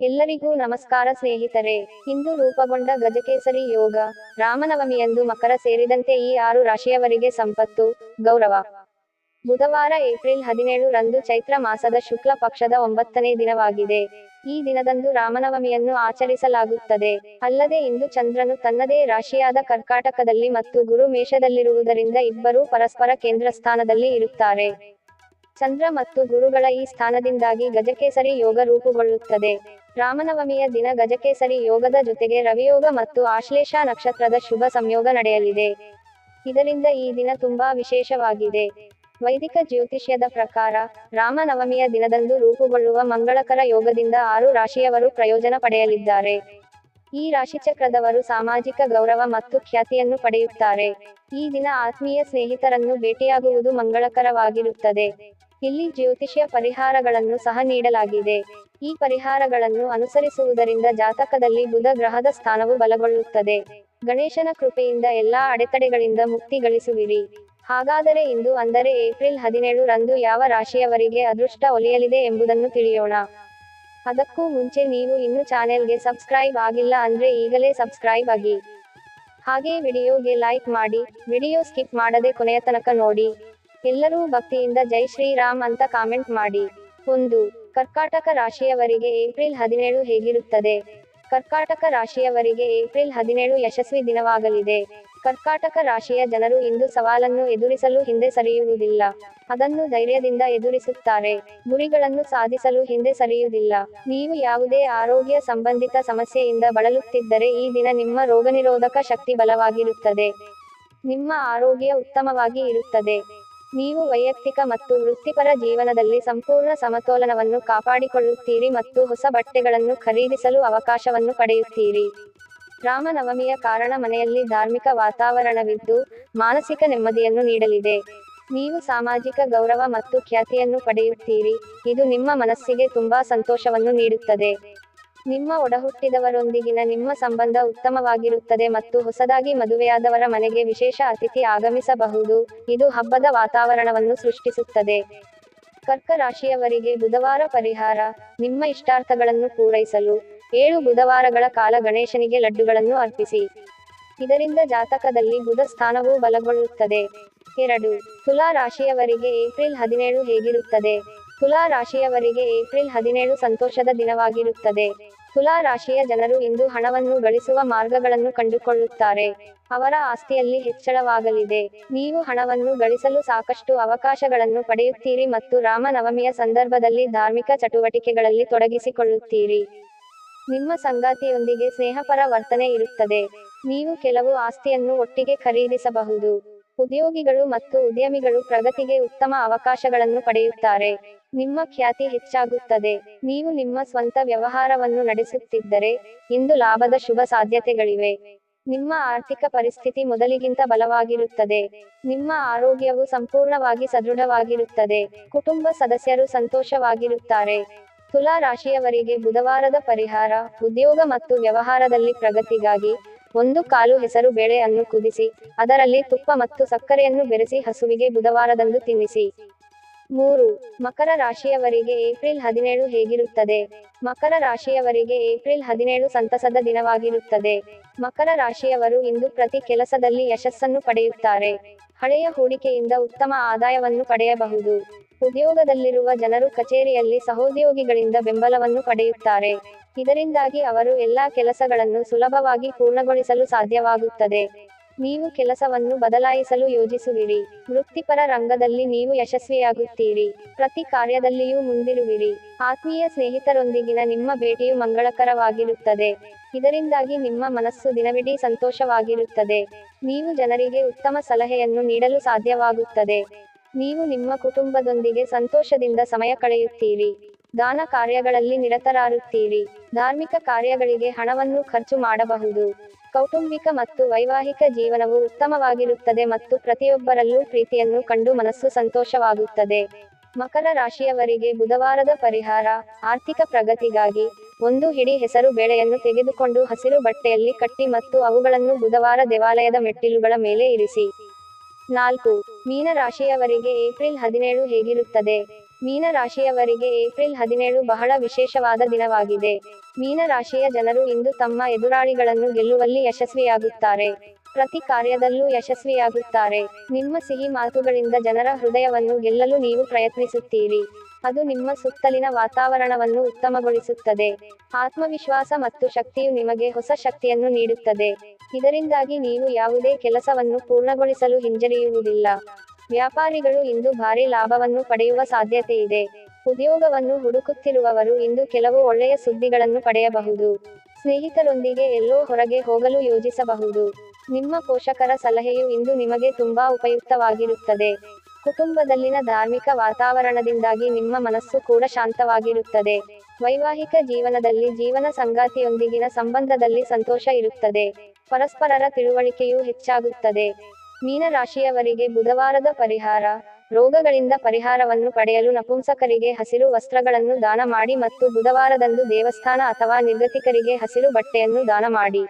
ಎಲ್ಲರಿಗೂ ನಮಸ್ಕಾರ ಸ್ನೇಹಿತರೆ. ಇಂದು ರೂಪುಗೊಂಡ ಗಜಕೇಸರಿ ಯೋಗ ರಾಮನವಮಿಯಂದು ಮಕರ ಸೇರಿದಂತೆ ಈ ಆರು ರಾಶಿಯವರಿಗೆ ಸಂಪತ್ತು, ಗೌರವ. ಬುಧವಾರ ಏಪ್ರಿಲ್ ಹದಿನೇಳು ರಂದು ಚೈತ್ರ ಮಾಸದ ಶುಕ್ಲ ಪಕ್ಷದ ಒಂಬತ್ತನೇ ದಿನವಾಗಿದೆ. ಈ ದಿನದಂದು ರಾಮನವಮಿಯನ್ನು ಆಚರಿಸಲಾಗುತ್ತದೆ. ಅಲ್ಲದೆ ಇಂದು ಚಂದ್ರನು ತನ್ನದೇ ರಾಶಿಯಾದ ಕರ್ಕಾಟಕದಲ್ಲಿ ಮತ್ತು ಗುರು ಮೇಷದಲ್ಲಿರುವುದರಿಂದ ಇಬ್ಬರೂ ಪರಸ್ಪರ ಕೇಂದ್ರ ಸ್ಥಾನದಲ್ಲಿ ಇರುತ್ತಾರೆ. ಚಂದ್ರ ಮತ್ತು ಗುರುಗಳ ಈ ಸ್ಥಾನದಿಂದಾಗಿ ಗಜಕೇಸರಿ ಯೋಗ ರೂಪುಗೊಳ್ಳುತ್ತದೆ. ರಾಮನವಮಿಯ ದಿನ ಗಜಕೇಸರಿ ಯೋಗದ ಜೊತೆಗೆ ರವಿಯೋಗ ಮತ್ತು ಆಶ್ಲೇಷ ನಕ್ಷತ್ರದ ಶುಭ ಸಂಯೋಗ ನಡೆಯಲಿದೆ. ಇದರಿಂದ ಈ ದಿನ ತುಂಬಾ ವಿಶೇಷವಾಗಿದೆ. ವೈದಿಕ ಜ್ಯೋತಿಷ್ಯದ ಪ್ರಕಾರ, ರಾಮನವಮಿಯ ದಿನದಂದು ರೂಪುಗೊಳ್ಳುವ ಮಂಗಳಕರ ಯೋಗದಿಂದ ಆರು ರಾಶಿಯವರು ಪ್ರಯೋಜನ ಪಡೆಯಲಿದ್ದಾರೆ. ಈ ರಾಶಿಚಕ್ರದವರು ಸಾಮಾಜಿಕ ಗೌರವ ಮತ್ತು ಖ್ಯಾತಿಯನ್ನು ಪಡೆಯುತ್ತಾರೆ. ಈ ದಿನ ಆತ್ಮೀಯ ಸ್ನೇಹಿತರನ್ನು ಭೇಟಿಯಾಗುವುದು ಮಂಗಳಕರವಾಗಿರುತ್ತದೆ. ಇಲ್ಲಿ ಜ್ಯೋತಿಷ್ಯ ಪರಿಹಾರಗಳನ್ನು ಸಹ ನೀಡಲಾಗಿದೆ. ಈ ಪರಿಹಾರಗಳನ್ನು ಅನುಸರಿಸುವುದರಿಂದ ಜಾತಕದಲ್ಲಿ ಬುಧ ಗ್ರಹದ ಸ್ಥಾನವು ಬಲಗೊಳ್ಳುತ್ತದೆ. ಗಣೇಶನ ಕೃಪೆಯಿಂದ ಎಲ್ಲಾ ಅಡೆತಡೆಗಳಿಂದ ಮುಕ್ತಿ ಗಳಿಸುವಿರಿ. ಹಾಗಾದರೆ ಇಂದು ಅಂದರೆ ಏಪ್ರಿಲ್ ಹದಿನೇಳು ರಂದು ಯಾವ ರಾಶಿಯವರಿಗೆ ಅದೃಷ್ಟ ಒಲಿಯಲಿದೆ ಎಂಬುದನ್ನು ತಿಳಿಯೋಣ. ಅದಕ್ಕೂ ಮುಂಚೆ ನೀವು ಇನ್ನು ಚಾನೆಲ್ಗೆ ಸಬ್ಸ್ಕ್ರೈಬ್ ಆಗಿಲ್ಲ ಅಂದ್ರೆ ಈಗಲೇ ಸಬ್ಸ್ಕ್ರೈಬ್ ಆಗಿ. ಹಾಗೆ ವಿಡಿಯೋಗೆ ಲೈಕ್ ಮಾಡಿ, ವಿಡಿಯೋ ಸ್ಕಿಪ್ ಮಾಡದೆ ಕೊನೆಯ ತನಕ ನೋಡಿ. ಎಲ್ಲರೂ ಭಕ್ತಿಯಿಂದ ಜೈ ಶ್ರೀರಾಮ್ ಅಂತ ಕಾಮೆಂಟ್ ಮಾಡಿ. ಒಂದು, ಕರ್ಕಾಟಕ ರಾಶಿಯವರಿಗೆ ಏಪ್ರಿಲ್ ಹದಿನೇಳು ಹೇಗಿರುತ್ತದೆ? ಕರ್ಕಾಟಕ ರಾಶಿಯವರಿಗೆ ಏಪ್ರಿಲ್ ಹದಿನೇಳು ಯಶಸ್ವಿ ದಿನವಾಗಲಿದೆ. ಕರ್ಕಾಟಕ ರಾಶಿಯ ಜನರು ಇಂದು ಸವಾಲನ್ನು ಎದುರಿಸಲು ಹಿಂದೆ ಸರಿಯುವುದಿಲ್ಲ. ಅದನ್ನು ಧೈರ್ಯದಿಂದ ಎದುರಿಸುತ್ತಾರೆ. ಗುರಿಗಳನ್ನು ಸಾಧಿಸಲು ಹಿಂದೆ ಸರಿಯುವುದಿಲ್ಲ. ನೀವು ಯಾವುದೇ ಆರೋಗ್ಯ ಸಂಬಂಧಿತ ಸಮಸ್ಯೆಯಿಂದ ಬಳಲುತ್ತಿದ್ದರೆ ಈ ದಿನ ನಿಮ್ಮ ರೋಗನಿರೋಧಕ ಶಕ್ತಿ ಬಲವಾಗಿರುತ್ತದೆ. ನಿಮ್ಮ ಆರೋಗ್ಯ ಉತ್ತಮವಾಗಿ ಇರುತ್ತದೆ. ನೀವು ವೈಯಕ್ತಿಕ ಮತ್ತು ವೃತ್ತಿಪರ ಜೀವನದಲ್ಲಿ ಸಂಪೂರ್ಣ ಸಮತೋಲನವನ್ನು ಕಾಪಾಡಿಕೊಳ್ಳುತ್ತೀರಿ ಮತ್ತು ಹೊಸ ಬಟ್ಟೆಗಳನ್ನು ಖರೀದಿಸಲು ಅವಕಾಶವನ್ನು ಪಡೆಯುತ್ತೀರಿ. ರಾಮನವಮಿಯ ಕಾರಣ ಮನೆಯಲ್ಲಿ ಧಾರ್ಮಿಕ ವಾತಾವರಣವಿದ್ದು ಮಾನಸಿಕ ನೆಮ್ಮದಿಯನ್ನು ನೀಡಲಿದೆ. ನೀವು ಸಾಮಾಜಿಕ ಗೌರವ ಮತ್ತು ಖ್ಯಾತಿಯನ್ನು ಪಡೆಯುತ್ತೀರಿ. ಇದು ನಿಮ್ಮ ಮನಸ್ಸಿಗೆ ತುಂಬಾ ಸಂತೋಷವನ್ನು ನೀಡುತ್ತದೆ. ನಿಮ್ಮ ಒಡಹುಟ್ಟಿದವರೊಂದಿಗಿನ ನಿಮ್ಮ ಸಂಬಂಧ ಉತ್ತಮವಾಗಿರುತ್ತದೆ ಮತ್ತು ಹೊಸದಾಗಿ ಮದುವೆಯಾದವರ ಮನೆಗೆ ವಿಶೇಷ ಅತಿಥಿ ಆಗಮಿಸಬಹುದು. ಇದು ಹಬ್ಬದ ವಾತಾವರಣವನ್ನು ಸೃಷ್ಟಿಸುತ್ತದೆ. ಕರ್ಕ ರಾಶಿಯವರಿಗೆ ಬುಧವಾರ ಪರಿಹಾರ, ನಿಮ್ಮ ಇಷ್ಟಾರ್ಥಗಳನ್ನು ಪೂರೈಸಲು. ಏಳು ಬುಧವಾರಗಳ ಕಾಲ ಗಣೇಶನಿಗೆ ಲಡ್ಡುಗಳನ್ನು ಅರ್ಪಿಸಿ. ಇದರಿಂದ ಜಾತಕದಲ್ಲಿ ಬುಧ ಸ್ಥಾನವು ಬಲಗೊಳ್ಳುತ್ತದೆ. ಎರಡು ತುಲಾ ರಾಶಿಯವರಿಗೆ ಏಪ್ರಿಲ್ ಹದಿನೇಳು ಹೇಗಿರುತ್ತದೆ? ತುಲಾ ರಾಶಿಯವರಿಗೆ ಏಪ್ರಿಲ್ ಹದಿನೇಳು ಸಂತೋಷದ ದಿನವಾಗಿರುತ್ತದೆ. ತುಲಾ ರಾಶಿಯ ಜನರು ಇಂದು ಹಣವನ್ನು ಗಳಿಸುವ ಮಾರ್ಗಗಳನ್ನು ಕಂಡುಕೊಳ್ಳುತ್ತಾರೆ. ಅವರ ಆಸ್ತಿಯಲ್ಲಿ ಹೆಚ್ಚಳವಾಗಲಿದೆ. ನೀವು ಹಣವನ್ನು ಗಳಿಸಲು ಸಾಕಷ್ಟು ಅವಕಾಶಗಳನ್ನು ಪಡೆಯುತ್ತೀರಿ ಮತ್ತು ರಾಮನವಮಿಯ ಸಂದರ್ಭದಲ್ಲಿ ಧಾರ್ಮಿಕ ಚಟುವಟಿಕೆಗಳಲ್ಲಿ ತೊಡಗಿಸಿಕೊಳ್ಳುತ್ತೀರಿ. ನಿಮ್ಮ ಸಂಗಾತಿಯೊಂದಿಗೆ ಸ್ನೇಹಪರ ವರ್ತನೆ ಇರುತ್ತದೆ. ನೀವು ಕೆಲವು ಆಸ್ತಿಯನ್ನು ಒಟ್ಟಿಗೆ ಖರೀದಿಸಬಹುದು. ಉದ್ಯೋಗಿಗಳು ಮತ್ತು ಉದ್ಯಮಿಗಳು ಪ್ರಗತಿಗೆ ಉತ್ತಮ ಅವಕಾಶಗಳನ್ನು ಪಡೆಯುತ್ತಾರೆ. ನಿಮ್ಮ ಖ್ಯಾತಿ ಹೆಚ್ಚಾಗುತ್ತದೆ. ನೀವು ನಿಮ್ಮ ಸ್ವಂತ ವ್ಯವಹಾರವನ್ನು ನಡೆಸುತ್ತಿದ್ದರೆ ಇಂದು ಲಾಭದ ಶುಭ ಸಾಧ್ಯತೆಗಳಿವೆ. ನಿಮ್ಮ ಆರ್ಥಿಕ ಪರಿಸ್ಥಿತಿ ಮೊದಲಿಗಿಂತ ಬಲವಾಗಿರುತ್ತದೆ. ನಿಮ್ಮ ಆರೋಗ್ಯವು ಸಂಪೂರ್ಣವಾಗಿ ಸದೃಢವಾಗಿರುತ್ತದೆ. ಕುಟುಂಬ ಸದಸ್ಯರು ಸಂತೋಷವಾಗಿರುತ್ತಾರೆ. ತುಲಾ ರಾಶಿಯವರಿಗೆ ಬುಧವಾರದ ಪರಿಹಾರ, ಉದ್ಯೋಗ ಮತ್ತು ವ್ಯವಹಾರದಲ್ಲಿ ಪ್ರಗತಿಗಾಗಿ ಒಂದು ಕಾಲು ಹೆಸರು ಬೇಳೆಯನ್ನು ಕುದಿಸಿ, ಅದರಲ್ಲಿ ತುಪ್ಪ ಮತ್ತು ಸಕ್ಕರೆಯನ್ನು ಬೆರೆಸಿ ಹಸುವಿಗೆ ಬುಧವಾರದಂದು ತಿನ್ನಿಸಿ. ಮೂರು, ಮಕರ ರಾಶಿಯವರಿಗೆ ಏಪ್ರಿಲ್ ಹದಿನೇಳು ಹೇಗಿರುತ್ತದೆ? ಮಕರ ರಾಶಿಯವರಿಗೆ ಏಪ್ರಿಲ್ ಹದಿನೇಳು ಸಂತಸದ ದಿನವಾಗಿರುತ್ತದೆ. ಮಕರ ರಾಶಿಯವರು ಇಂದು ಪ್ರತಿ ಕೆಲಸದಲ್ಲಿ ಯಶಸ್ಸನ್ನು ಪಡೆಯುತ್ತಾರೆ. ಹಳೆಯ ಹೂಡಿಕೆಯಿಂದ ಉತ್ತಮ ಆದಾಯವನ್ನು ಪಡೆಯಬಹುದು. ಉದ್ಯೋಗದಲ್ಲಿರುವ ಜನರು ಕಚೇರಿಯಲ್ಲಿ ಸಹೋದ್ಯೋಗಿಗಳಿಂದ ಬೆಂಬಲವನ್ನು ಪಡೆಯುತ್ತಾರೆ. ಇದರಿಂದಾಗಿ ಅವರು ಎಲ್ಲಾ ಕೆಲಸಗಳನ್ನು ಸುಲಭವಾಗಿ ಪೂರ್ಣಗೊಳಿಸಲು ಸಾಧ್ಯವಾಗುತ್ತದೆ. ನೀವು ಕೆಲಸವನ್ನು ಬದಲಾಯಿಸಲು ಯೋಜಿಸುವಿರಿ. ವೃತ್ತಿಪರ ರಂಗದಲ್ಲಿ ನೀವು ಯಶಸ್ವಿಯಾಗುತ್ತೀರಿ. ಪ್ರತಿ ಕಾರ್ಯದಲ್ಲಿಯೂ ಮುಂದಿರುವಿರಿ. ಆತ್ಮೀಯ ಸ್ನೇಹಿತರೊಂದಿಗಿನ ನಿಮ್ಮ ಭೇಟಿಯು ಮಂಗಳಕರವಾಗಿರುತ್ತದೆ. ಇದರಿಂದಾಗಿ ನಿಮ್ಮ ಮನಸ್ಸು ದಿನವಿಡೀ ಸಂತೋಷವಾಗಿರುತ್ತದೆ. ನೀವು ಜನರಿಗೆ ಉತ್ತಮ ಸಲಹೆಯನ್ನು ನೀಡಲು ಸಾಧ್ಯವಾಗುತ್ತದೆ. ನೀವು ನಿಮ್ಮ ಕುಟುಂಬದೊಂದಿಗೆ ಸಂತೋಷದಿಂದ ಸಮಯ ಕಳೆಯುತ್ತೀರಿ. ದಾನ ಕಾರ್ಯಗಳಲ್ಲಿ ನಿರತರಾರುತ್ತೀರಿ. ಧಾರ್ಮಿಕ ಕಾರ್ಯಗಳಿಗೆ ಹಣವನ್ನು ಖರ್ಚು ಮಾಡಬಹುದು. ಕೌಟುಂಬಿಕ ಮತ್ತು ವೈವಾಹಿಕ ಜೀವನವು ಉತ್ತಮವಾಗಿರುತ್ತದೆ ಮತ್ತು ಪ್ರತಿಯೊಬ್ಬರಲ್ಲೂ ಪ್ರೀತಿಯನ್ನು ಕಂಡು ಮನಸ್ಸು ಸಂತೋಷವಾಗುತ್ತದೆ. ಮಕರ ರಾಶಿಯವರಿಗೆ ಬುಧವಾರದ ಪರಿಹಾರ, ಆರ್ಥಿಕ ಪ್ರಗತಿಗಾಗಿ ಒಂದು ಹಿಡಿ ಹೆಸರು ಬೇಳೆಯನ್ನು ತೆಗೆದುಕೊಂಡು ಹಸಿರು ಬಟ್ಟೆಯಲ್ಲಿ ಕಟ್ಟಿ ಮತ್ತು ಅವುಗಳನ್ನು ಬುಧವಾರ ದೇವಾಲಯದ ಮೆಟ್ಟಿಲುಗಳ ಮೇಲೆ ಇರಿಸಿ. ನಾಲ್ಕು ಮೀನ ರಾಶಿಯವರಿಗೆ ಏಪ್ರಿಲ್ ಹದಿನೇಳು ಹೇಗಿರುತ್ತದೆ? ಮೀನ ರಾಶಿಯವರಿಗೆ ಏಪ್ರಿಲ್ ಹದಿನೇಳು ಬಹಳ ವಿಶೇಷವಾದ ದಿನವಾಗಿದೆ. ಮೀನ ರಾಶಿಯ ಜನರು ಇಂದು ತಮ್ಮ ಎದುರಾಳಿಗಳನ್ನು ಗೆಲ್ಲುವಲ್ಲಿ ಯಶಸ್ವಿಯಾಗುತ್ತಾರೆ. ಪ್ರತಿ ಕಾರ್ಯದಲ್ಲೂ ಯಶಸ್ವಿಯಾಗುತ್ತಾರೆ. ನಿಮ್ಮ ಸಿಹಿ ಮಾತುಗಳಿಂದ ಜನರ ಹೃದಯವನ್ನು ಗೆಲ್ಲಲು ನೀವು ಪ್ರಯತ್ನಿಸುತ್ತೀರಿ. ಅದು ನಿಮ್ಮ ಸುತ್ತಲಿನ ವಾತಾವರಣವನ್ನು ಉತ್ತಮಗೊಳಿಸುತ್ತದೆ. ಆತ್ಮವಿಶ್ವಾಸ ಮತ್ತು ಶಕ್ತಿಯು ನಿಮಗೆ ಹೊಸ ಶಕ್ತಿಯನ್ನು ನೀಡುತ್ತದೆ. ಇದರಿಂದಾಗಿ ನೀವು ಯಾವುದೇ ಕೆಲಸವನ್ನು ಪೂರ್ಣಗೊಳಿಸಲು ಹಿಂಜರಿಯುವುದಿಲ್ಲ. ವ್ಯಾಪಾರಿಗಳು ಇಂದು ಭಾರಿ ಲಾಭವನ್ನು ಪಡೆಯುವ ಸಾಧ್ಯತೆ ಇದೆ ಉದ್ಯೋಗವನ್ನು ಹುಡುಕುತ್ತಿರುವವರು ಇಂದು ಕೆಲವು ಒಳ್ಳೆಯ ಸುದ್ದಿಗಳನ್ನು ಪಡೆಯಬಹುದು. ಸ್ನೇಹಿತರೊಂದಿಗೆ ಎಲ್ಲೋ ಹೊರಗೆ ಹೋಗಲು ಯೋಜಿಸಬಹುದು. ನಿಮ್ಮ ಪೋಷಕರ ಸಲಹೆಯು ಇಂದು ನಿಮಗೆ ತುಂಬಾ ಉಪಯುಕ್ತವಾಗಿರುತ್ತದೆ. ಕುಟುಂಬದಲ್ಲಿನ ಧಾರ್ಮಿಕ ವಾತಾವರಣದಿಂದಾಗಿ ನಿಮ್ಮ ಮನಸ್ಸು ಕೂಡ ಶಾಂತವಾಗಿರುತ್ತದೆ. ವೈವಾಹಿಕ ಜೀವನದಲ್ಲಿ ಜೀವನ ಸಂಗಾತಿಯೊಂದಿಗಿನ ಸಂಬಂಧದಲ್ಲಿ ಸಂತೋಷ ಇರುತ್ತದೆ. ಪರಸ್ಪರರ ತಿಳುವಳಿಕೆಯೂ ಹೆಚ್ಚಾಗುತ್ತದೆ. ಮೀನ ರಾಶಿಯವರಿಗೆ ಬುಧವಾರದ ಪರಿಹಾರ, ರೋಗಗಳಿಂದ ಪರಿಹಾರವನ್ನು ಪಡೆಯಲು ನಪುಂಸಕರಿಗೆ ಹಸಿರು ವಸ್ತ್ರಗಳನ್ನು ದಾನ ಮಾಡಿ ಮತ್ತು ಬುಧವಾರದಂದು ದೇವಸ್ಥಾನ ಅಥವಾ ನಿರ್ಗತಿಕರಿಗೆ ಹಸಿರು ಬಟ್ಟೆಯನ್ನು ದಾನ ಮಾಡಿ.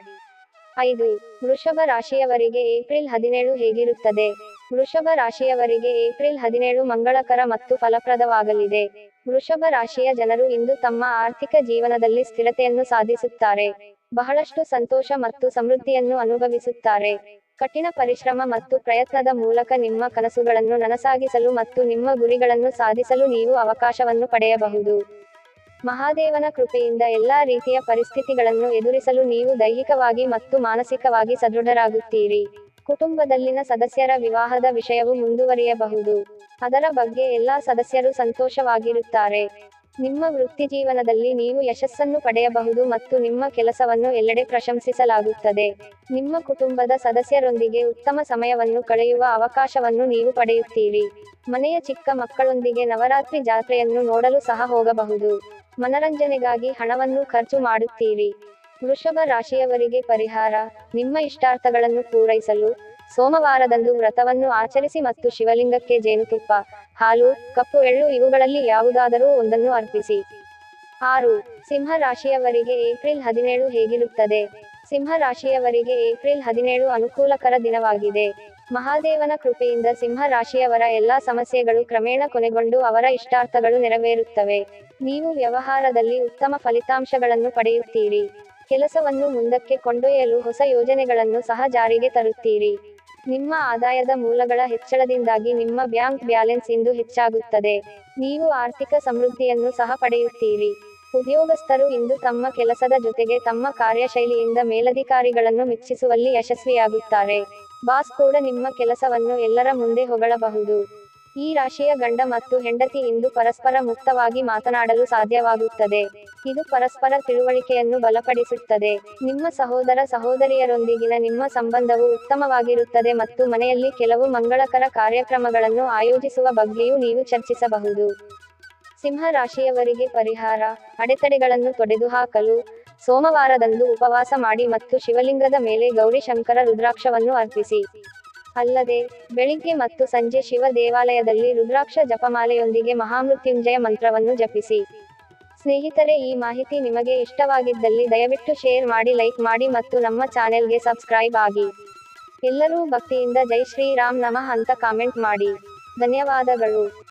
ಐದು, ವೃಷಭ ರಾಶಿಯವರಿಗೆ ಏಪ್ರಿಲ್ ಹದಿನೇಳು ಹೇಗಿರುತ್ತದೆ? ವೃಷಭ ರಾಶಿಯವರಿಗೆ ಏಪ್ರಿಲ್ ಹದಿನೇಳು ಮಂಗಳಕರ ಮತ್ತು ಫಲಪ್ರದವಾಗಲಿದೆ. ವೃಷಭ ರಾಶಿಯ ಜನರು ಇಂದು ತಮ್ಮ ಆರ್ಥಿಕ ಜೀವನದಲ್ಲಿ ಸ್ಥಿರತೆಯನ್ನು ಸಾಧಿಸುತ್ತಾರೆ. ಬಹಳಷ್ಟು ಸಂತೋಷ ಮತ್ತು ಸಮೃದ್ಧಿಯನ್ನು ಅನುಭವಿಸುತ್ತಾರೆ. ಕಠಿಣ ಪರಿಶ್ರಮ ಮತ್ತು ಪ್ರಯತ್ನದ ಮೂಲಕ ನಿಮ್ಮ ಕನಸುಗಳನ್ನು ನನಸಾಗಿಸಲು ಮತ್ತು ನಿಮ್ಮ ಗುರಿಗಳನ್ನು ಸಾಧಿಸಲು ನೀವು ಅವಕಾಶವನ್ನು ಪಡೆಯಬಹುದು. ಮಹಾದೇವನ ಕೃಪೆಯಿಂದ ಎಲ್ಲಾ ರೀತಿಯ ಪರಿಸ್ಥಿತಿಗಳನ್ನು ಎದುರಿಸಲು ನೀವು ದೈಹಿಕವಾಗಿ ಮತ್ತು ಮಾನಸಿಕವಾಗಿ ಸದೃಢರಾಗುತ್ತೀರಿ. ಕುಟುಂಬದಲ್ಲಿನ ಸದಸ್ಯರ ವಿವಾಹದ ವಿಷಯವು ಮುಂದುವರಿಯಬಹುದು. ಅದರ ಬಗ್ಗೆ ಎಲ್ಲಾ ಸದಸ್ಯರು ಸಂತೋಷವಾಗಿರುತ್ತಾರೆ. ನಿಮ್ಮ ವೃತ್ತಿಜೀವನದಲ್ಲಿ ನೀವು ಯಶಸ್ಸನ್ನು ಪಡೆಯಬಹುದು ಮತ್ತು ನಿಮ್ಮ ಕೆಲಸವನ್ನು ಎಲ್ಲೆಡೆ ಪ್ರಶಂಸಿಸಲಾಗುತ್ತದೆ. ನಿಮ್ಮ ಕುಟುಂಬದ ಸದಸ್ಯರೊಂದಿಗೆ ಉತ್ತಮ ಸಮಯವನ್ನು ಕಳೆಯುವ ಅವಕಾಶವನ್ನು ನೀವು ಪಡೆಯುತ್ತೀರಿ. ಮನೆಯ ಚಿಕ್ಕ ಮಕ್ಕಳೊಂದಿಗೆ ನವರಾತ್ರಿ ಜಾತ್ರೆಯನ್ನು ನೋಡಲು ಸಹ ಹೋಗಬಹುದು. ಮನರಂಜನೆಗಾಗಿ ಹಣವನ್ನು ಖರ್ಚು ಮಾಡುತ್ತೀರಿ. ವೃಷಭ ರಾಶಿಯವರಿಗೆ ಪರಿಹಾರ, ನಿಮ್ಮ ಇಷ್ಟಾರ್ಥಗಳನ್ನು ಪೂರೈಸಲು ಸೋಮವಾರದಂದು ವ್ರತವನ್ನು ಆಚರಿಸಿ ಮತ್ತು ಶಿವಲಿಂಗಕ್ಕೆ ಜೇನುತುಪ್ಪ, ಹಾಲು, ಕಪ್ಪು ಎಳ್ಳು ಇವುಗಳಲ್ಲಿ ಯಾವುದಾದರೂ ಒಂದನ್ನು ಅರ್ಪಿಸಿ. ಆರು, ಸಿಂಹ ರಾಶಿಯವರಿಗೆ ಏಪ್ರಿಲ್ ಹದಿನೇಳು ಹೇಗಿರುತ್ತದೆ? ಸಿಂಹ ರಾಶಿಯವರಿಗೆ ಏಪ್ರಿಲ್ ಹದಿನೇಳು ಅನುಕೂಲಕರ ದಿನವಾಗಿದೆ. ಮಹಾದೇವನ ಕೃಪೆಯಿಂದ ಸಿಂಹ ರಾಶಿಯವರ ಎಲ್ಲಾ ಸಮಸ್ಯೆಗಳು ಕ್ರಮೇಣ ಕೊನೆಗೊಂಡು ಅವರ ಇಷ್ಟಾರ್ಥಗಳು ನೆರವೇರುತ್ತವೆ. ನೀವು ವ್ಯವಹಾರದಲ್ಲಿ ಉತ್ತಮ ಫಲಿತಾಂಶಗಳನ್ನು ಪಡೆಯುತ್ತೀರಿ. ಕೆಲಸವನ್ನು ಮುಂದಕ್ಕೆ ಕೊಂಡೊಯ್ಯಲು ಹೊಸ ಯೋಜನೆಗಳನ್ನು ಸಹ ಜಾರಿಗೆ ತರುತ್ತೀರಿ. ನಿಮ್ಮ ಆದಾಯದ ಮೂಲಗಳ ಹೆಚ್ಚಳದಿಂದಾಗಿ ನಿಮ್ಮ ಬ್ಯಾಂಕ್ ಬ್ಯಾಲೆನ್ಸ್ ಇಂದು ಹೆಚ್ಚಾಗುತ್ತದೆ. ನೀವು ಆರ್ಥಿಕ ಸಮೃದ್ಧಿಯನ್ನು ಸಹ ಪಡೆಯುತ್ತೀರಿ. ಉದ್ಯೋಗಸ್ಥರು ಇಂದು ತಮ್ಮ ಕೆಲಸದ ಜೊತೆಗೆ ತಮ್ಮ ಕಾರ್ಯಶೈಲಿಯಿಂದ ಮೇಲಧಿಕಾರಿಗಳನ್ನು ಮೆಚ್ಚಿಸುವಲ್ಲಿ ಯಶಸ್ವಿಯಾಗುತ್ತಾರೆ. ಬಾಸ್ ಕೂಡ ನಿಮ್ಮ ಕೆಲಸವನ್ನು ಎಲ್ಲರ ಮುಂದೆ ಹೊಗಳಬಹುದು. ಈ ರಾಶಿಯ ಗಂಡ ಮತ್ತು ಹೆಂಡತಿ ಇಂದು ಪರಸ್ಪರ ಮುಕ್ತವಾಗಿ ಮಾತನಾಡಲು ಸಾಧ್ಯವಾಗುತ್ತದೆ. ಇದು ಪರಸ್ಪರ ತಿಳುವಳಿಕೆಯನ್ನು ಬಲಪಡಿಸುತ್ತದೆ. ನಿಮ್ಮ ಸಹೋದರ ಸಹೋದರಿಯರೊಂದಿಗಿನ ನಿಮ್ಮ ಸಂಬಂಧವು ಉತ್ತಮವಾಗಿರುತ್ತದೆ ಮತ್ತು ಮನೆಯಲ್ಲಿ ಕೆಲವು ಮಂಗಳಕರ ಕಾರ್ಯಕ್ರಮಗಳನ್ನು ಆಯೋಜಿಸುವ ಬಗ್ಗೆಯೂ ನೀವು ಚರ್ಚಿಸಬಹುದು. ಸಿಂಹ ರಾಶಿಯವರಿಗೆ ಪರಿಹಾರ, ಅಡೆತಡೆಗಳನ್ನು ತೊಡೆದುಹಾಕಲು, ಸೋಮವಾರದಂದು ಉಪವಾಸ ಮಾಡಿ ಮತ್ತು ಶಿವಲಿಂಗದ ಮೇಲೆ ಗೌರಿಶಂಕರ ರುದ್ರಾಕ್ಷವನ್ನು ಅರ್ಪಿಸಿ. ಅಲ್ಲದೆ, ಬೆಳಿಗ್ಗೆ ಮತ್ತು ಸಂಜೆ ಶಿವ ದೇವಾಲಯದಲ್ಲಿ ರುದ್ರಾಕ್ಷ ಜಪಮಾಲೆಯೊಂದಿಗೆ ಮಹಾಮೃತ್ಯುಂಜಯ ಮಂತ್ರವನ್ನು ಜಪಿಸಿ. ಸ್ನೇಹಿತರೆ, ಈ ಮಾಹಿತಿ ನಿಮಗೆ ಇಷ್ಟವಾಗಿದ್ದಲ್ಲಿ ದಯವಿಟ್ಟು ಶೇರ್ ಮಾಡಿ, ಲೈಕ್ ಮಾಡಿ ಮತ್ತು ನಮ್ಮ ಚಾನೆಲ್ಗೆ ಸಬ್ಸ್ಕ್ರೈಬ್ ಆಗಿ. ಎಲ್ಲರೂ ಭಕ್ತಿಯಿಂದ ಜೈ ಶ್ರೀರಾಮ್ ನಮಃ ಅಂತ ಕಾಮೆಂಟ್ ಮಾಡಿ. ಧನ್ಯವಾದಗಳು.